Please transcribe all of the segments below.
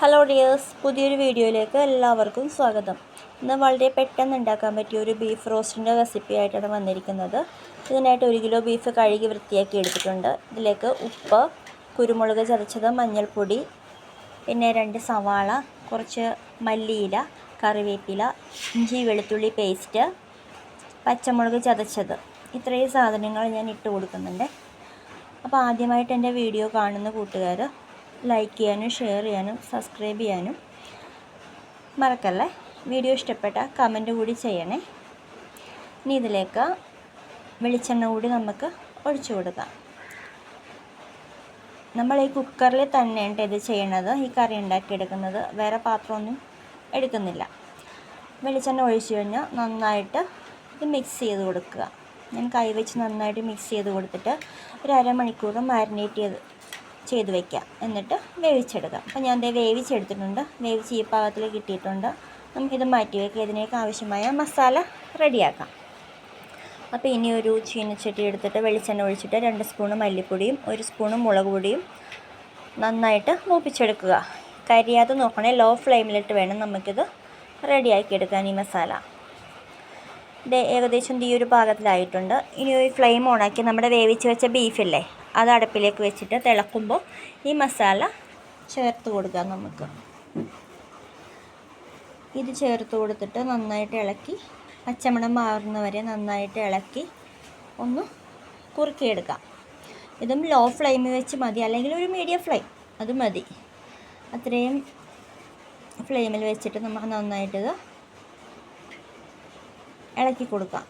Hello dears പുതിയൊരു വീഡിയോയിലേക്ക് എല്ലാവർക്കും സ്വാഗതം. ഇന്ന് വളരെ പെട്ടെന്ന് ഉണ്ടാക്കാൻ പറ്റിയ ഒരു ബീഫ് റോസ്റ്റിന്റെ റെസിപ്പി ആയിട്ടാണ് വന്നിരിക്കുന്നത്. ഇതിനായിട്ട് ഒരു കിലോ ബീഫ് കഴുകി വൃത്തിയാക്കി എടുത്തിട്ടുണ്ട്. ഇതിലേക്ക് ഉപ്പ് കുരുമുളക് ചതച്ചത് മഞ്ഞൾപ്പൊടി പിന്നെ രണ്ട് സവാള കുറച്ച് മല്ലിയില കറിവേപ്പില ഇഞ്ചി വെളുത്തുള്ളി പേസ്റ്റ് പച്ചമുളക് ചതച്ചത്. ഇത്രയും സാധനങ്ങൾ ഞാൻ ഇട്ട് കൊടുക്കുന്നുണ്ട്. അപ്പോൾ ആദ്യമായിട്ട് എന്റെ വീഡിയോ കാണുന്ന കൂട്ടുകാർ ലൈക്ക് ചെയ്യാനും ഷെയർ ചെയ്യാനും സബ്സ്ക്രൈബ് ചെയ്യാനും മറക്കല്ലേ? വീഡിയോ ഇഷ്ടപ്പെട്ട കമന്റ് കൂടി ചെയ്യണേ. ഇനി ഇതിലേക്ക് വെളിച്ചെണ്ണ കൂടി നമുക്ക് ഒഴിച്ചു കൊടുക്കാം. നമ്മൾ ഈ കുക്കറിൽ തന്നെയാണ് ഇത് ചെയ്യണത്. ഈ കറി ഉണ്ടാക്കിയെടുക്കുന്നത്. വേറെ പാത്രമൊന്നും എടുക്കുന്നില്ല. വെളിച്ചെണ്ണ ഒഴിച്ചു കഴിഞ്ഞാൽ നന്നായിട്ട് ഇത് മിക്സ് ചെയ്ത് കൊടുക്കുക. ഞാൻ കൈവച്ച് നന്നായിട്ട് മിക്സ് ചെയ്ത് കൊടുത്തിട്ട് ഒരു അരമണിക്കൂർ മാരിനേറ്റ് ചെയ്ത് ചെയ്ത് വയ്ക്കാം എന്നിട്ട് വേവിച്ചെടുക്കാം. അപ്പോൾ ഞാൻ ദേ വേവിച്ചെടുത്തിട്ടുണ്ട്. വേവിച്ച് ഈ പാകത്തിൽ കിട്ടിയിട്ടുണ്ട്. നമുക്കിത് മാറ്റി വയ്ക്കാം ഇതിനേക്ക് ആവശ്യമായ മസാല റെഡിയാക്കാം. അപ്പോൾ ഇനി ഒരു ചീനച്ചട്ടി എടുത്തിട്ട് വെളിച്ചെണ്ണ ഒഴിച്ചിട്ട് രണ്ട് സ്പൂണ് മല്ലിപ്പൊടിയും ഒരു സ്പൂണ് മുളക് പൊടിയും നന്നായിട്ട് മൂപ്പിച്ചെടുക്കുക. കരിയാതെ നോക്കണേ ലോ ഫ്ലെയിമിലിട്ട് വേണം നമുക്കിത് റെഡിയാക്കി എടുക്കാൻ ഈ മസാല. ഇത് ഏകദേശം ഈ ഒരു പാകത്തിലായിട്ടുണ്ട്. ഇനി ഒരു ഫ്ലെയിം ഓണാക്കി നമ്മുടെ വേവിച്ച് വെച്ച ബീഫില്ലേ അത് അടുപ്പിലേക്ക് വെച്ചിട്ട് തിളക്കുമ്പോൾ ഈ മസാല ചേർത്ത് കൊടുക്കാം നമുക്ക്. ഇത് ചേർത്ത് കൊടുത്തിട്ട് നന്നായിട്ട് ഇളക്കി പച്ചമണം മാറുന്നവരെ നന്നായിട്ട് ഇളക്കി ഒന്ന് കുറുക്കിയെടുക്കാം. ഇതും ലോ ഫ്ലെയിമിൽ വെച്ച് മതി അല്ലെങ്കിൽ ഒരു മീഡിയം ഫ്ലെയിം അത് മതി. അത്രയും ഫ്ലെയിമിൽ വെച്ചിട്ട് നമുക്ക് നന്നായിട്ടിത് ഇളക്കി കൊടുക്കാം.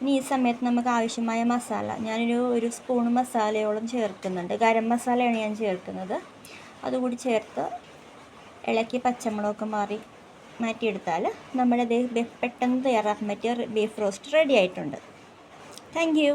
ഇനി ഈ സമയത്ത് നമുക്ക് ആവശ്യമായ മസാല. ഞാനൊരു ഒരു സ്പൂൺ മസാലയോളം ചേർക്കുന്നുണ്ട്. ഗരം മസാലയാണ് ഞാൻ ചേർക്കുന്നത്. അതുകൂടി ചേർത്ത് ഇളക്കി പച്ചമുളകൊക്കെ മാറി മാറ്റിയെടുത്താൽ നമ്മുടെ പെട്ടെന്ന് തയ്യാറാക്കാൻ പറ്റിയ ബീഫ് റോസ്റ്റ് റെഡി ആയിട്ടുണ്ട്. Thank you